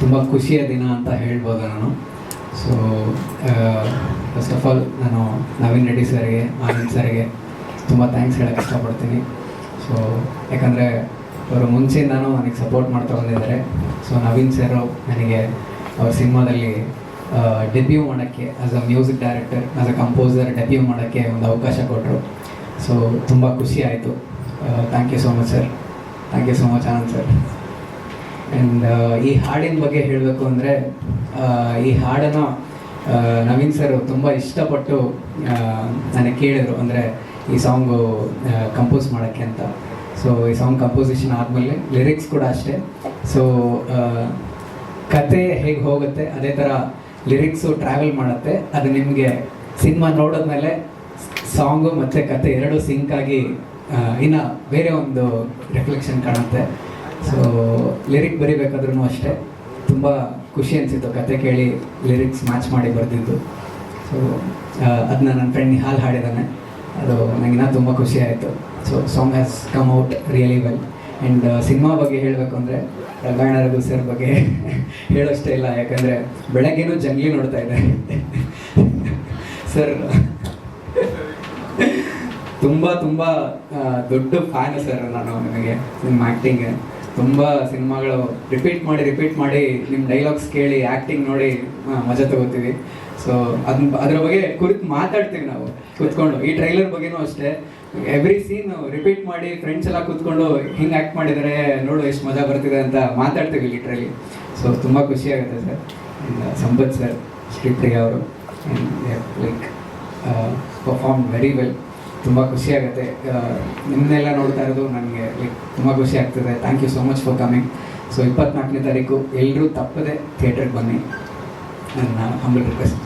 ತುಂಬ ಖುಷಿಯ ದಿನ ಅಂತ ಹೇಳ್ಬೋದು ನಾನು. ಸೊ ಫಸ್ಟ್ ಆಫ್ ಆಲ್ ನಾನು ನವೀನ್ ರೆಡ್ಡಿ ಸರ್ಗೆ, ಆನಂದ್ ಸರ್ಗೆ ತುಂಬ ಥ್ಯಾಂಕ್ಸ್ ಹೇಳೋಕ್ಕೆ ಇಷ್ಟಪಡ್ತೀನಿ. ಸೊ ಯಾಕಂದರೆ ಅವರು ಮುಂಚೆಯಿಂದನೂ ನನಗೆ ಸಪೋರ್ಟ್ ಮಾಡ್ತಾ ಬಂದಿದ್ದಾರೆ. ಸೊ ನವೀನ್ ಸರ್ ನನಗೆ ಅವ್ರ ಸಿನಿಮಾದಲ್ಲಿ ಡೆಬ್ಯೂ ಮಾಡೋಕ್ಕೆ as a music director as a composer debut ಮಾಡೋಕ್ಕೆ ಒಂದು ಅವಕಾಶ ಕೊಟ್ಟರು ಸೊ ತುಂಬ ಖುಷಿ ಆಯಿತು. Thank you so much sir thank you so much Anand sir and ಈ ಹಾಡಿನ ಬಗ್ಗೆ ಹೇಳಬೇಕು ಅಂದರೆ ಈ ಹಾಡನ್ನು ನವೀನ್ ಸರ್ ತುಂಬ ಇಷ್ಟಪಟ್ಟು ನನಗೆ ಕೇಳಿದರು. ಅಂದರೆ ಈ ಸಾಂಗು ಕಂಪೋಸ್ ಮಾಡೋಕ್ಕೆ ಅಂತ. ಸೊ ಈ ಸಾಂಗ್ ಕಂಪೋಸಿಷನ್ ಆದಮೇಲೆ ಲಿರಿಕ್ಸ್ ಕೂಡ ಅಷ್ಟೇ. ಸೊ ಕತೆ ಹೇಗೆ ಹೋಗುತ್ತೆ, ಅದೇ ಥರ ಲಿರಿಕ್ಸು ಟ್ರಾವೆಲ್ ಮಾಡುತ್ತೆ. ಅದು ನಿಮಗೆ ಸಿನಿಮಾ ನೋಡಿದ್ಮೇಲೆ ಸಾಂಗು ಮತ್ತು ಕತೆ ಎರಡು ಸಿಂಕ್ ಆಗಿ ಇನ್ನು ಬೇರೆ ಒಂದು ರಿಫ್ಲೆಕ್ಷನ್ ಕಾಣುತ್ತೆ. ಸೊ ಲಿರಿಕ್ ಬರಿಬೇಕಾದ್ರೂ ಅಷ್ಟೇ. ತುಂಬ ಖುಷಿ ಅನಿಸಿತ್ತು ಕತೆ ಕೇಳಿ ಲಿರಿಕ್ಸ್ ಮ್ಯಾಚ್ ಮಾಡಿ ಬರೆದಿದ್ದು. ಸೊ ಅದನ್ನ ನನ್ನ ಫ್ರೆಂಡ್ ನಿಹಾಲ್ ಹಾಡಿದ್ದಾನೆ ಅದು ನನಗಿನ್ನ ತುಂಬ ಖುಷಿ ಆಯಿತು. So song has come out really well and cinema ಬಗ್ಗೆ ಹೇಳಬೇಕು ಅಂದರೆ ರಂಗಾಯಣ ರಘು ಸರ್ ಬಗ್ಗೆ ಹೇಳೋಷ್ಟೇ ಇಲ್ಲ. ಯಾಕಂದರೆ ಬೆಳಗ್ಗೆನು ಜಂಗ್ಲಿ ನೋಡ್ತಾ ಇದ್ದೆ ಸರ್ ತುಂಬ ತುಂಬ ದೊಡ್ಡ ಫ್ಯಾನ್ ಸರ್ ನಾನು ನಿಮಗೆ, ನಿಮ್ಮ ಆ್ಯಕ್ಟಿಂಗ್ ತುಂಬ ಸಿನಿಮಾಗಳು ರಿಪೀಟ್ ಮಾಡಿ ರಿಪೀಟ್ ಮಾಡಿ ನಿಮ್ಮ ಡೈಲಾಗ್ಸ್ ಕೇಳಿ ಆ್ಯಕ್ಟಿಂಗ್ ನೋಡಿ ಮಜಾ ತಗೋತೀವಿ. ಸೊ ಅದನ್ನ ಅದ್ರ ಬಗ್ಗೆ ಕುರಿತು ಮಾತಾಡ್ತೀವಿ ನಾವು. ಕೂತ್ಕೊಂಡು. ಈ ಟ್ರೈಲರ್ ಬಗ್ಗೆನೂ ಅಷ್ಟೇ. ಎವ್ರಿ ಸೀನ್ ರಿಪೀಟ್ ಮಾಡಿ ಫ್ರೆಂಡ್ಸ್ ಎಲ್ಲ ಕೂತ್ಕೊಂಡು ಹಿಂಗೆ ಆ್ಯಕ್ಟ್ ಮಾಡಿದರೆ, ನೋಡು ಎಷ್ಟು ಮಜಾ ಬರ್ತಿದೆ ಅಂತ ಮಾತಾಡ್ತೀವಿ ಲಿಟ್ರಲಿ ಸೊ ತುಂಬ ಖುಷಿ ಆಗುತ್ತೆ ಸರ್. ಸಂಪತ್ ಸರ್, ಶ್ರೀಪ್ರಿಯ ಅವರು. ಲೈಕ್ ಪರ್ಫಾರ್ಮ್ ವೆರಿ ವೆಲ್ ತುಂಬ ಖುಷಿ ಆಗುತ್ತೆ. ನಿಮ್ಮನ್ನೆಲ್ಲ ನೋಡ್ತಾ ಇರೋದು ನನಗೆ ಲೈಕ್ ತುಂಬ ಖುಷಿ ಆಗ್ತದೆ. Thank you so much for coming so ಇಪ್ಪತ್ನಾಲ್ಕನೇ ತಾರೀಕು ಎಲ್ಲರೂ ತಪ್ಪದೆ ಥಿಯೇಟ್ರಿಗೆ ಬನ್ನಿ. ನನ್ನ ಹಂಬಲ್ ರಿಕ್ವೆಸ್ಟ್